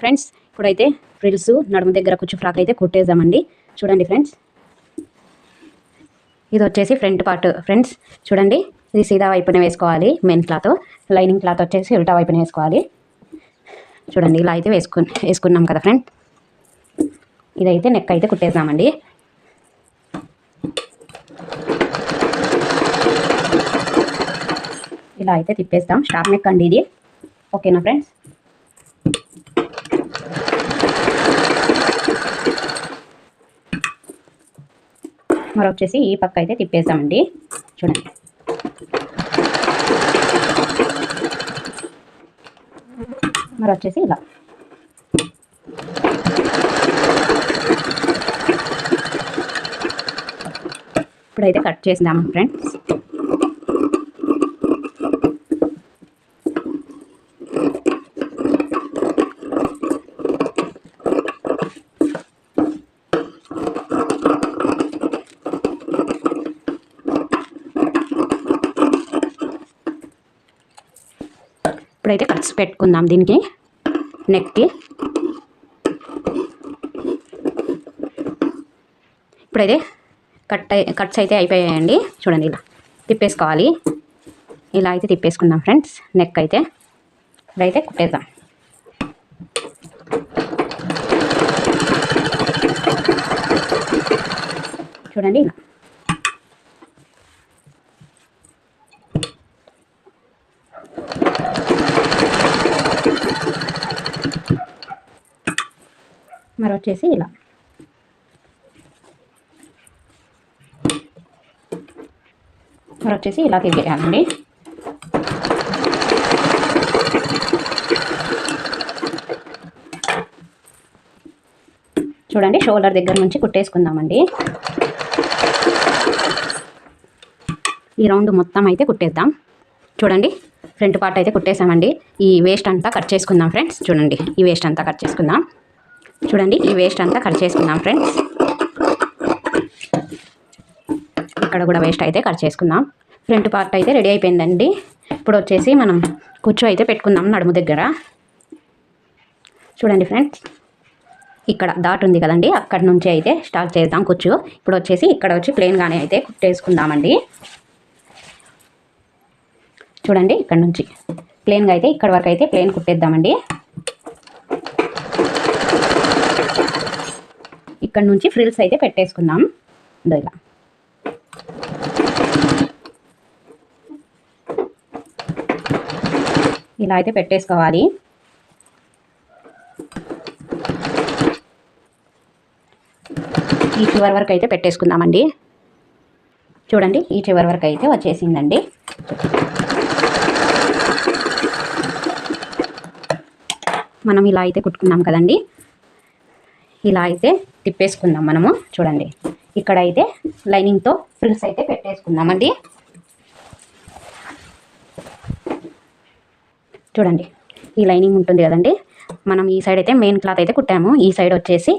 Friends ఇప్పుడైతే frills నడుము దగ్గర కుచ్చు ఫ్రాక్ అయితే కుట్టేద్దామండి. చూడండి ఫ్రెండ్స్. ఇది వచ్చేసి ఫ్రంట్ పార్ట్ ఫ్రెండ్స్. చూడండి ఇది సీదా వైపున వేసుకోవాలి మెయిన్ క్లాత్. లైనింగ్ క్లాత్ వచ్చేసి ఉల్టా వైపున వేసుకోవాలి. చూడండి ఇలా అయితే వేసుకు వేసుకున్నాం కదా ఫ్రెండ్. ఇదైతే నెక్ అయితే కుట్టేద్దామండి. ఇలా అయితే తిప్పేస్తాం. షార్ప్ నెక్ అండి ఇది. ఓకేనా ఫ్రెండ్స్? మరి వచ్చేసి ఈ పక్క అయితే తిప్పేసామండి. చూడండి. మరి వచ్చేసి ఇలా. ఇప్పుడైతే కట్ చేసినాము ఫ్రెండ్స్. ఇప్పుడైతే కట్స్ పెట్టుకుందాం దీనికి. నెక్కి ఇప్పుడైతే కట్ అయి కట్స్ అయితే అయిపోయాయండి. చూడండి ఇలా తిప్పేసుకోవాలి. ఇలా అయితే తిప్పేసుకుందాం ఫ్రెండ్స్. నెక్ అయితే ఇప్పుడైతే కుట్టేద్దాం. చూడండి ఇలా. మరి వచ్చేసి ఇలా. మరి వచ్చేసి ఇలా తిరిగేయాలండి. చూడండి షోల్డర్ దగ్గర నుంచి కుట్టేసుకుందామండి. ఈ రౌండ్ మొత్తం అయితే కుట్టేద్దాం. చూడండి ఫ్రంట్ పార్ట్ అయితే కుట్టేసామండి. ఈ వేస్ట్ అంతా కట్ చేసుకుందాం ఫ్రెండ్స్. చూడండి ఈ వేస్ట్ అంతా కట్ చేసుకుందాం. చూడండి ఈ వేస్ట్ అంతా కట్ చేసుకుందాం ఫ్రెండ్స్ ఇక్కడ కూడా వేస్ట్ అయితే కట్ చేసుకుందాం. ఫ్రంట్ పార్ట్ అయితే రెడీ అయిపోయిందండి. ఇప్పుడు వచ్చేసి మనం కూర్చో అయితే పెట్టుకుందాం నడుము దగ్గర. చూడండి ఫ్రెండ్స్ ఇక్కడ దాట్ ఉంది కదండి అక్కడ నుంచి అయితే స్టార్ట్ చేద్దాం కూర్చో. ఇప్పుడు వచ్చేసి ఇక్కడ వచ్చి ప్లెయిన్గానే అయితే కుట్టేసుకుందామండి. చూడండి ఇక్కడ నుంచి. ప్లెయిన్గా అయితే ఇక్కడ వరకు అయితే ప్లెయిన్ కుట్టేద్దామండి. ఇక్కడ నుంచి ఫ్రిల్స్ అయితే పెట్టేసుకుందాం. ఇలా. ఇలా అయితే పెట్టేసుకోవాలి. ఈ చివరి వరకు అయితే పెట్టేసుకుందామండి. చూడండి ఈ చివరి వరకు అయితే వచ్చేసిందండి. మనం ఇలా అయితే కుట్టుకున్నాం కదండి. ఇలా అయితే తిప్పేసుకుందాం మనము. చూడండి. ఇక్కడ అయితే లైనింగ్తో ఫ్రిల్స్ అయితే పెట్టేసుకుందామండి చూడండి. ఈ లైనింగ్ ఉంటుంది కదండి. మనం ఈ సైడ్ అయితే మెయిన్ క్లాత్ అయితే కుట్టాము. ఈ సైడ్ వచ్చేసి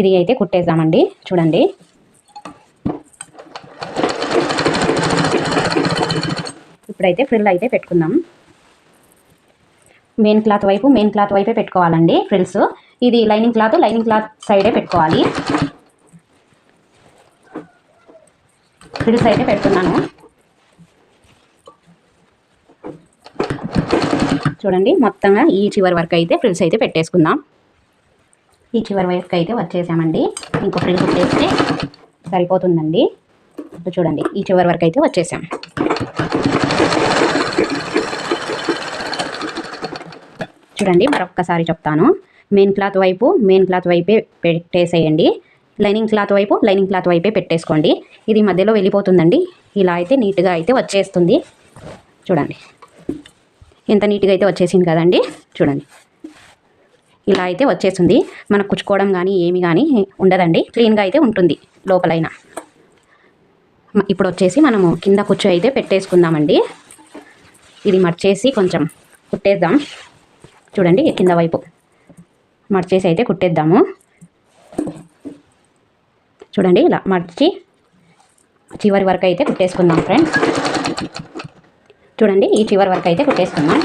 ఇది అయితే కుట్టేద్దామండి. చూడండి. ఇప్పుడైతే ఫ్రిల్ అయితే పెట్టుకుందాం. మెయిన్ క్లాత్ వైపు మెయిన్ క్లాత్ వైపే పెట్టుకోవాలండి ఫ్రిల్స్. ఇది లైనింగ్ క్లాత్ లైనింగ్ క్లాత్ సైడే పెట్టుకోవాలి. ఫ్రిల్స్ అయితే పెడుతున్నాను. చూడండి మొత్తంగా ఈ చివరి వరకు అయితే ఫ్రిల్స్ అయితే పెట్టేసుకుందాం. ఈ చివరి వరకు అయితే వచ్చేసామండి. ఇంకో ఫ్రిల్ కుట్టేస్తే సరిపోతుందండి. చూడండి ఈ చివరి వరకు అయితే వచ్చేసాం. చూడండి మరొక్కసారి చెప్తాను. మెయిన్ క్లాత్ వైపు మెయిన్ క్లాత్ వైపే పెట్టేసేయండి. లైనింగ్ క్లాత్ వైపు లైనింగ్ క్లాత్ వైపే పెట్టేసుకోండి. ఇది మధ్యలో వెళ్ళిపోతుందండి. ఇలా అయితే నీట్గా అయితే వచ్చేస్తుంది. చూడండి. ఎంత నీట్గా అయితే వచ్చేసింది కదండి. చూడండి. ఇలా అయితే వచ్చేస్తుంది. మనకు కుచ్చుకోవడం కానీ ఏమి కానీ ఉండదండి. క్లీన్గా అయితే ఉంటుంది లోపలైన. ఇప్పుడు వచ్చేసి మనము కింద కుచ్చు అయితే పెట్టేసుకుందామండి. ఇది మర్చేసి కొంచెం కుట్టేద్దాం. చూడండి కింద వైపు. మర్చేసి అయితే కుట్టేద్దాము. చూడండి ఇలా మర్చి చివరి వరకు అయితే కుట్టేసుకుందాం ఫ్రెండ్స్ చూడండి ఈ చివరి వరకు అయితే కుట్టేసుకుందాం.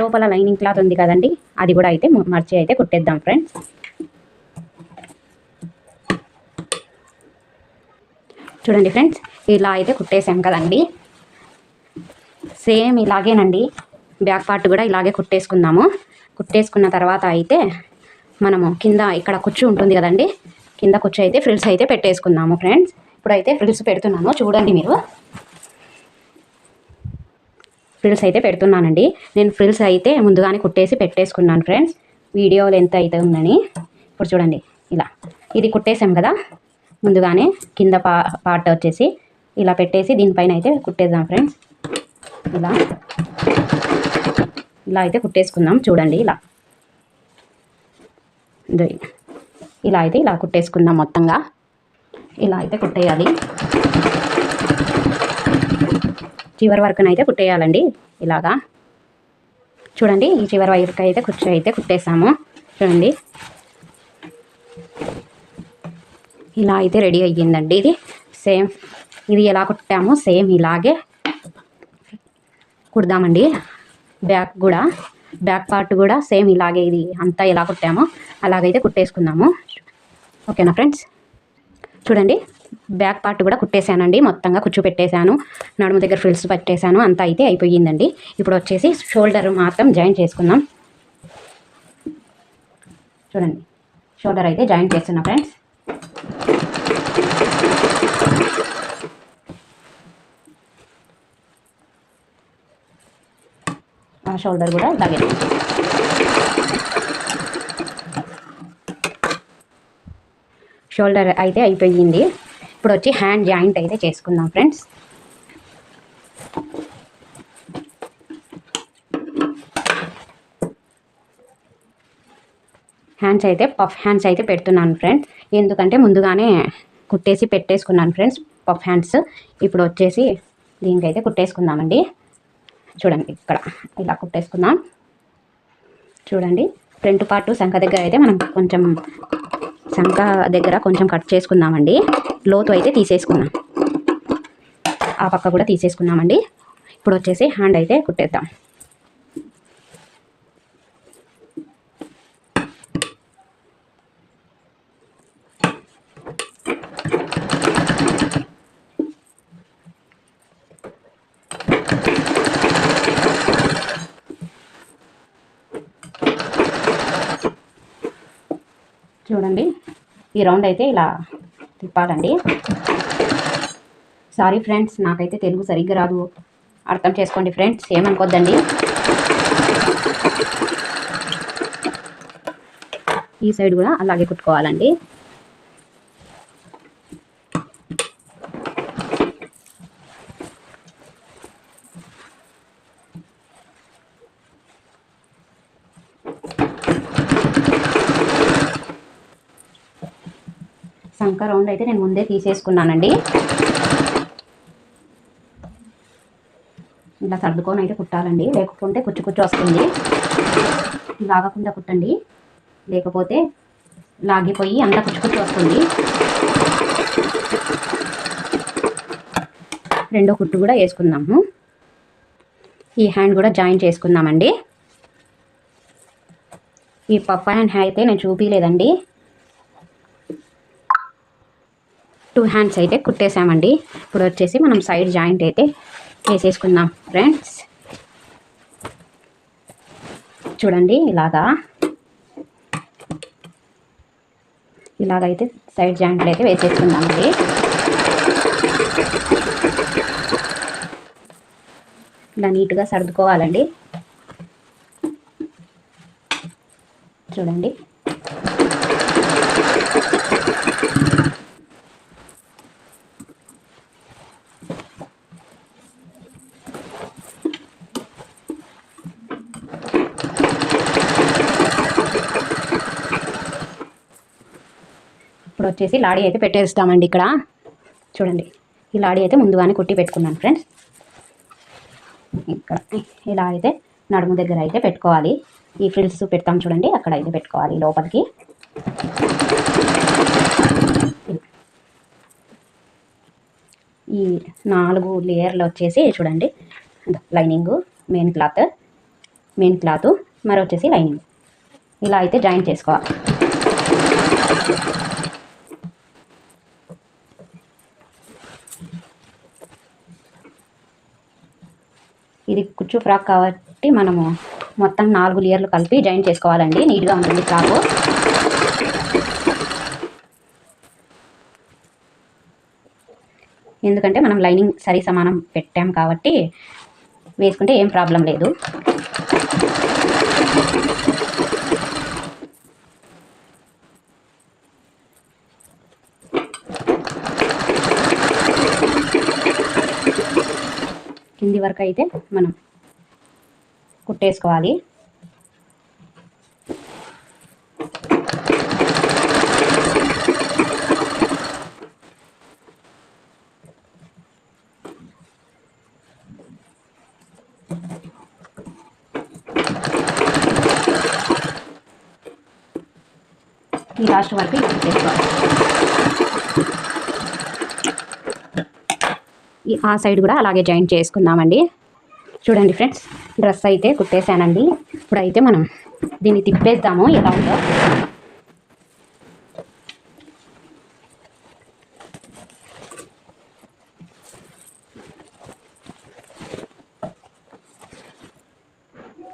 లోపల లైనింగ్ క్లాత్ ఉంది కదండి అది కూడా అయితే మర్చి అయితే కుట్టేద్దాం ఫ్రెండ్స్ చూడండి ఫ్రెండ్స్ ఇలా అయితే కుట్టేసాం కదండి. సేమ్ ఇలాగేనండి. బ్యాక్ పార్ట్ కూడా ఇలాగే కుట్టేసుకుందాము. కుట్టేసుకున్న తర్వాత అయితే మనము కింద ఇక్కడ కుచ్చు ఉంటుంది కదండి. కింద కుచ్చు అయితే ఫ్రిల్స్ అయితే పెట్టేసుకుందాము ఫ్రెండ్స్. ఇప్పుడైతే ఫ్రిల్స్ పెడుతున్నాను చూడండి మీరు. ఫ్రిల్స్ అయితే పెడుతున్నానండి. నేను ఫ్రిల్స్ అయితే ముందుగానే కుట్టేసి పెట్టేసుకున్నాను ఫ్రెండ్స్. వీడియోలు ఎంత అయితే ఉందని. ఇప్పుడు చూడండి. ఇలా. ఇది కుట్టేసాం కదా. ముందుగానే కింద పా పార్ట్ వచ్చేసి ఇలా పెట్టేసి దీనిపైన అయితే కుట్టేద్దాం ఫ్రెండ్స్. ఇలా. ఇలా అయితే కుట్టేసుకుందాం. చూడండి ఇలా. ఇలా అయితే ఇలా కుట్టేసుకుందాం మొత్తంగా. ఇలా అయితే కుట్టేయాలి. చివరి వరకునైతే అయితే కుట్టేయాలండి. ఇలాగా. చూడండి ఈ చివరి వరకు అయితే కుర్చీ అయితే కుట్టేసాము. చూడండి. ఇలా అయితే రెడీ అయ్యిందండి ఇది. సేమ్ ఇది ఎలా కుట్టామో సేమ్ ఇలాగే కుడదామండి. బ్యాక్ కూడా బ్యాక్ పార్ట్ కూడా సేమ్ ఇలాగే ఇది అంతా ఎలా కుట్టామో అలాగైతే కుట్టేసుకుందాము. ఓకేనా ఫ్రెండ్స్? చూడండి బ్యాక్ పార్ట్ కూడా కుట్టేశానండి. మొత్తంగా కుచ్చు పెట్టేశాను నడుము దగ్గర ఫ్రిల్స్ పెట్టేశాను. అంతా అయితే అయిపోయిందండి. ఇప్పుడు వచ్చేసి షోల్డర్ మాత్రం జాయిన్ చేసుకుందాం. చూడండి షోల్డర్ అయితే జాయిన్ చేస్తున్నా ఫ్రెండ్స్. షోల్డర్ కూడా ఇలాగే షోల్డర్ అయితే అయిపోయింది. ఇప్పుడు వచ్చి హ్యాండ్ జాయింట్ అయితే చేసుకుందాం ఫ్రెండ్స్ హ్యాండ్స్ అయితే పఫ్ హ్యాండ్స్ అయితే పెడుతున్నాను ఫ్రెండ్స్ ఎందుకంటే ముందుగానే కుట్టేసి పెట్టేసుకున్నాను ఫ్రెండ్స్ పఫ్ హ్యాండ్స్ ఇప్పుడు వచ్చేసి దీనికైతే కుట్టేసుకుందామండి. చూడండి ఇక్కడ ఇలా కుట్టేసుకుందాం. చూడండి ఫ్రంట్ పార్ట్ శంఖ దగ్గర అయితే మనం కొంచెం శంఖ దగ్గర కొంచెం కట్ చేసుకుందామండి. లోతు అయితే తీసేసుకుందాం. ఆ పక్క కూడా తీసేసుకున్నామండి ఇప్పుడు వచ్చేసి హ్యాండ్ అయితే కుట్టేద్దాం. చూడండి. ఈ రౌండ్ అయితే ఇలా తిప్పాలండి. సారీ ఫ్రెండ్స్ నాకైతే తెలుగు సరిగ్గా రాదు. అర్థం చేసుకోండి ఫ్రెండ్స్ ఏమనుకోద్దండి? ఈ సైడ్ కూడా అలాగే కుట్టుకోవాలండి. సంక రౌండ్ అయితే నేను ముందే తీసేసుకున్నానండి. ఇలా సర్దుకొని అయితే కుట్టాలండి. లేకుంటే కుచ్చు కుచ్చు వస్తుంది. లాగకుండా కుట్టండి. లేకపోతే లాగిపోయి అంతా కుచ్చు కుచ్చు వస్తుంది. రెండో కుట్టు కూడా వేసుకుందాము. ఈ హ్యాండ్ కూడా జాయిన్ చేసుకుందామండి. ఈ పప్ప హ్యాండ్ అయితే నేను చూపించలేదండి టూ హ్యాండ్స్ అయితే కుట్టేసామండి. ఇప్పుడు వచ్చేసి మనం సైడ్ జాయింట్ అయితే వేసేసుకుందాం ఫ్రెండ్స్. చూడండి ఇలాగా. ఇలాగైతే సైడ్ జాయింట్లు అయితే వేసేసుకుందామండి. ఇలా నీట్గా సర్దుకోవాలండి. చూడండి ఇప్పుడు వచ్చేసి లాడీ అయితే పెట్టేస్తామండి ఇక్కడ. చూడండి. ఈ లాడీ అయితే ముందుగానే కుట్టి పెట్టుకున్నాను ఫ్రెండ్స్. ఇక్కడ ఇలా అయితే నడుము దగ్గర అయితే పెట్టుకోవాలి. ఈ ఫ్రిల్స్ పెడతాం చూడండి. అక్కడ అయితే పెట్టుకోవాలి లోపలికి. ఈ నాలుగు లేయర్లు వచ్చేసి చూడండి. Lining main cloth main cloth మరి వచ్చేసి లైనింగ్. ఇలా అయితే జాయిన్ చేసుకోవాలి. ఇది కుచ్చు ఫ్రాక్ కాబట్టి మనము మొత్తం నాలుగు లేయర్లు కలిపి జాయిన్ చేసుకోవాలండి. నీట్గా ఉంటుంది ఫ్రాకు. ఎందుకంటే మనం లైనింగ్ సరి సమానం పెట్టాం కాబట్టి వేసుకుంటే ఏం ప్రాబ్లం లేదు. కింది వరకు అయితే మనం కుట్టేసుకోవాలి. ఈ లాస్ట్ వరకు కుట్టేసుకోవాలి. ఆ సైడ్ కూడా అలాగే జాయింట్ చేసుకుందామండి. చూడండి ఫ్రెండ్స్ డ్రెస్ అయితే కుట్టేశానండి. ఇప్పుడైతే మనం దీన్ని తిప్పేద్దాము. ఎలా ఉందో.